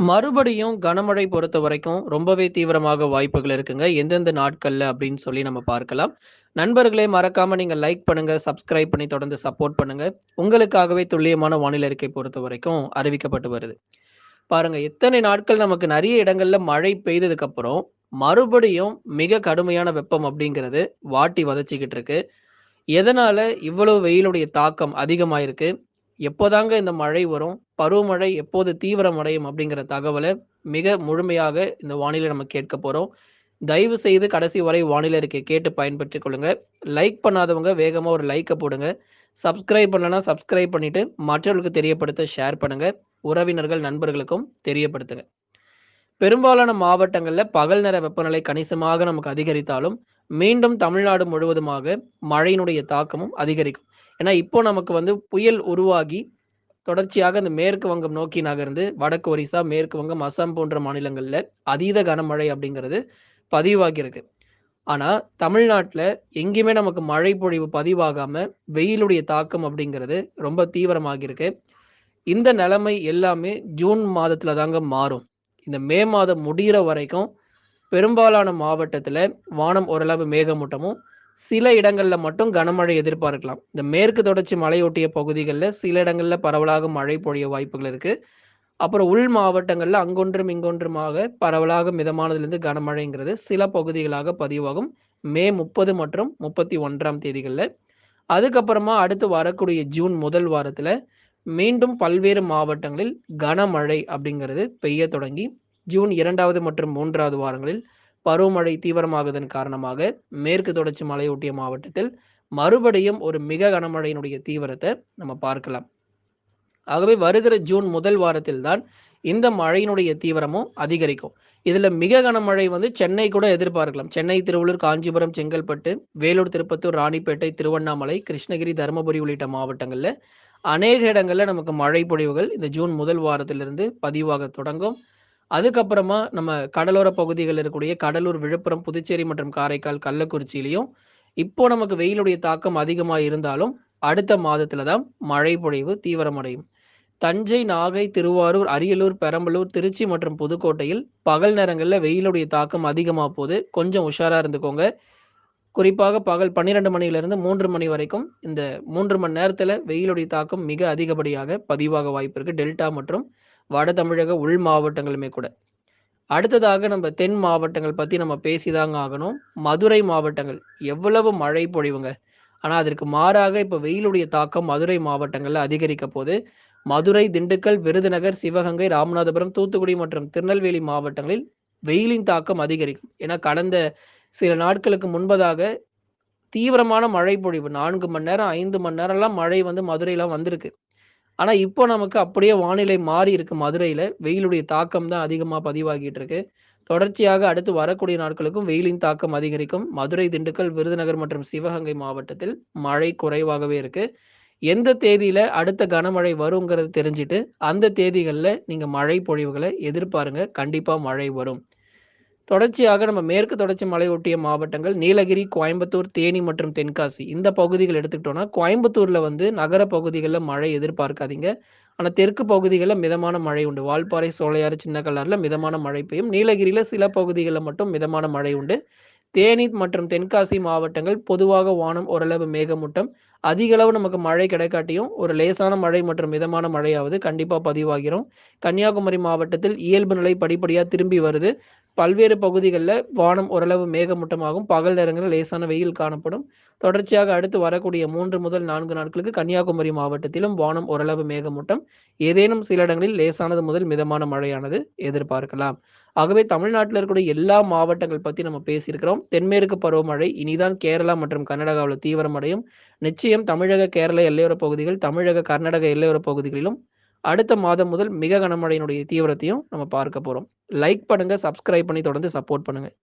மறுபடியும் கனமழை பொறுத்த வரைக்கும் ரொம்பவே தீவிரமாக வாய்ப்புகள் இருக்குங்க. எந்தெந்த நாட்கள்ல அப்படின்னு சொல்லி நம்ம பார்க்கலாம். நண்பர்களே மறக்காம நீங்க லைக் பண்ணுங்க, சப்ஸ்கிரைப் பண்ணி தொடர்ந்து சப்போர்ட் பண்ணுங்க. உங்களுக்காகவே துல்லியமான வானிலை அறிக்கை பொறுத்தவரைக்கும் அறிவிக்கப்பட்டு வருது. பாருங்க எத்தனை நாட்கள் நமக்கு நிறைய இடங்கள்ல மழை பெய்ததுக்கு அப்புறம், மறுபடியும் மிக கடுமையான வெப்பம் அப்படிங்கிறது வாட்டி வதச்சிக்கிட்டு இருக்கு. எதனால இவ்வளவு வெயிலுடைய தாக்கம் அதிகமாயிருக்கு? எப்போதாங்க இந்த மழை வரும்? பருவமழை எப்போது தீவிரமடையும்? அப்படிங்கிற தகவலை மிக முழுமையாக இந்த வானிலை நம்ம கேட்க போகிறோம் தயவு செய்து கடைசி வரை வானிலை அறிக்கைய கேட்டு பயன்பெற்றுக் கொள்ளுங்க. லைக் பண்ணாதவங்க வேகமாக ஒரு லைக்கை போடுங்க. சப்ஸ்கிரைப் பண்ணலன்னா சப்ஸ்கிரைப் பண்ணிட்டு மற்றவர்களுக்கு தெரியப்படுத்த ஷேர் பண்ணுங்க. உறவினர்கள், நண்பர்களுக்கும் தெரியப்படுத்துங்க. பெரும்பாலான மாவட்டங்களில் பகல் நேர வெப்பநிலை கணிசமாக நமக்கு அதிகரித்தாலும், மீண்டும் தமிழ்நாடு முழுவதுமாக மழையினுடைய தாக்கமும் அதிகரிக்கும். ஏன்னா, இப்போ நமக்கு வந்து புயல் உருவாகி, தொடர்ச்சியாக இந்த மேற்கு வங்கம் நோக்கி நகர்ந்து, வடக்கு ஒரிசா, மேற்கு வங்கம், அசாம் போன்ற மாநிலங்களில் அதீத கனமழை அப்படிங்கிறது பதிவாகியிருக்கு. ஆனால் தமிழ்நாட்டில் எங்கேயுமே நமக்கு மழை பொழிவு பதிவாகாம, வெயிலுடைய தாக்கம் அப்படிங்கிறது ரொம்ப தீவிரமாகியிருக்கு. இந்த நிலைமை எல்லாமே ஜூன் மாதத்துல தாங்க மாறும். இந்த மே மாதம் முடிகிற வரைக்கும் பெரும்பாலான மாவட்டத்தில் வானம் ஓரளவு மேகமூட்டமும், சில இடங்களில் மட்டும் கனமழை எதிர்பார்க்கலாம். இந்த மேற்கு தொடர்ச்சி மலையொட்டிய பகுதிகளில் சில இடங்களில் பரவலாக மழை பொழிய வாய்ப்புகள் இருக்கு. அப்புறம் உள் மாவட்டங்களில் அங்கொன்றும், இங்கொன்றுமாக பரவலாக மிதமானதிலிருந்து கனமழைங்கிறது சில பகுதிகளாக பதிவாகும். மே 30 மற்றும் முப்பத்தி ஒன்றாம் தேதிகளில் அதுக்கப்புறமா அடுத்து வரக்கூடிய ஜூன் முதல் வாரத்தில் மீண்டும் பல்வேறு மாவட்டங்களில் கனமழை அப்படிங்கிறது பெய்ய தொடங்கி, ஜூன் இரண்டாவது மற்றும் மூன்றாவது வாரங்களில் பருவமழை தீவிரமாகுதன் காரணமாக, மேற்கு தொடர்ச்சி மலையொட்டிய மாவட்டத்தில் மறுபடியும் ஒரு மிக கனமழையினுடைய தீவிரத்தை நம்ம பார்க்கலாம். ஆகவே வருகிற ஜூன் முதல் வாரத்தில் தான் இந்த மழையினுடைய தீவிரமும் அதிகரிக்கும். இதுல மிக கனமழை வந்து சென்னை கூட எதிர்பார்க்கலாம். சென்னை, திருவள்ளூர், காஞ்சிபுரம், செங்கல்பட்டு, வேலூர், திருப்பத்தூர், ராணிப்பேட்டை, திருவண்ணாமலை, கிருஷ்ணகிரி, தருமபுரி உள்ளிட்ட மாவட்டங்கள்ல அநேக இடங்கள்ல நமக்கு மழை பொழிவுகள் இந்த ஜூன் முதல் வாரத்திலிருந்து பதிவாகத் தொடங்கும். அதுக்கப்புறமா நம்ம கடலோர பகுதிகளில் இருக்கக்கூடிய கடலூர், விழுப்புரம், புதுச்சேரி மற்றும் காரைக்கால், கள்ளக்குறிச்சியிலையும் இப்போ நமக்கு வெயிலுடைய தாக்கம் அதிகமாக இருந்தாலும், அடுத்த மாதத்துல தான் மழை பொழிவு தீவிரமடையும். தஞ்சை, நாகை, திருவாரூர், அரியலூர், பெரம்பலூர், திருச்சி மற்றும் புதுக்கோட்டையில் பகல் நேரங்களில் வெயிலுடைய தாக்கம் அதிகமா போது. கொஞ்சம் உஷாரா இருந்துக்கோங்க. குறிப்பாக பகல் 12 மணியிலிருந்து மூன்று மணி வரைக்கும் இந்த மூன்று மணி நேரத்துல வெயிலுடைய தாக்கம் மிக அதிகப்படியாக பதிவாக வாய்ப்பு இருக்கு. டெல்டா மற்றும் வட தமிழக உள் மாவட்டங்களுமே கூட. அடுத்ததாக நம்ம தென் மாவட்டங்கள் பத்தி நம்ம பேசிதாங்க ஆகணும். மதுரை மாவட்டங்கள் எவ்வளவு மழை பொழிவுங்க. ஆனா, அதற்கு மாறாக இப்ப வெயிலுடைய தாக்கம் மதுரை மாவட்டங்கள்ல அதிகரிக்க போது. மதுரை, திண்டுக்கல், விருதுநகர், சிவகங்கை, ராமநாதபுரம், தூத்துக்குடி மற்றும் திருநெல்வேலி மாவட்டங்களில் வெயிலின் தாக்கம் அதிகரிக்கும். ஏன்னா, கடந்த சில நாட்களுக்கு முன்பதாக தீவிரமான மழை பொழிவு நான்கு மணி நேரம், ஐந்து மணி நேரம்லாம் மழை வந்து மதுரையெல்லாம் வந்திருக்கு. ஆனா, இப்போ நமக்கு அப்படியே வானிலை மாறி இருக்கு மதுரையில. வெயிலுடைய தாக்கம் தான் அதிகமா பதிவாகிட்டு இருக்கு. தொடர்ச்சியாக அடுத்து வரக்கூடிய நாட்களுக்கும் வெயிலின் தாக்கம் அதிகரிக்கும். மதுரை, திண்டுக்கல், விருதுநகர் மற்றும் சிவகங்கை மாவட்டத்தில் மழை குறைவாகவே இருக்கு. எந்த தேதியில அடுத்த கனமழை வருங்கிறத தெரிஞ்சுட்டு, அந்த தேதிகளில் நீங்க மழை பொழிவுகளை எதிர்பாருங்க. கண்டிப்பா மழை வரும். தொடர்ச்சியாக நம்ம மேற்கு தொடர்ச்சி மலையொட்டிய மாவட்டங்கள் நீலகிரி, கோயம்புத்தூர், தேனி மற்றும் தென்காசி இந்த பகுதிகள் எடுத்துக்கிட்டோம்னா, கோயம்புத்தூர்ல வந்து நகர பகுதிகளில் மழை எதிர்பார்க்காதீங்க. ஆனால் தெற்கு பகுதிகளில் மிதமான மழை உண்டு. வால்பாறை, சோலையாறு, கல்லாரில் மிதமான மழை பெய்யும். நீலகிரியில் சில பகுதிகளில் மட்டும் மிதமான மழை உண்டு. தேனி மற்றும் தென்காசி மாவட்டங்கள் பொதுவாக வானம் ஓரளவு மேகமூட்டம். அதிக அளவு நமக்கு மழை கிடைக்காட்டியும், ஒரு லேசான மழை மற்றும் மிதமான மழையாவது கண்டிப்பாக பதிவாகிறோம் கன்னியாகுமரி மாவட்டத்தில் இயல்பு நிலை படிப்படியாக திரும்பி வருது. பல்வேறு பகுதிகளில் வானம் ஓரளவு மேகமூட்டமாகும். பகல் நேரங்களில் லேசான வெயில் காணப்படும். தொடர்ச்சியாக அடுத்து வரக்கூடிய மூன்று முதல் நான்கு நாட்களுக்கு கன்னியாகுமரி மாவட்டத்திலும் வானம் ஓரளவு மேகமூட்டம். ஏதேனும் சில இடங்களில் லேசானது முதல் மிதமான மழையானது எதிர்பார்க்கலாம். ஆகவே தமிழ்நாட்டில் இருக்கக்கூடிய எல்லா மாவட்டங்கள் பற்றி நம்ம பேசியிருக்கிறோம். தென்மேற்கு பருவமழை இனிதான் கேரளா மற்றும் கர்நாடகாவில் தீவிரமடையும். நிச்சயம் தமிழக, கேரள எல்லையோர பகுதிகள், தமிழக, கர்நாடக எல்லையோர பகுதிகளிலும் அடுத்த மாதம் முதல் மிக கனமழையினுடைய தீவிரத்தையும் நம்ம பார்க்க போகிறோம் லைக் பண்ணுங்கள் சப்ஸ்கிரைப் பண்ணி தொடர்ந்து சப்போர்ட் பண்ணுங்கள்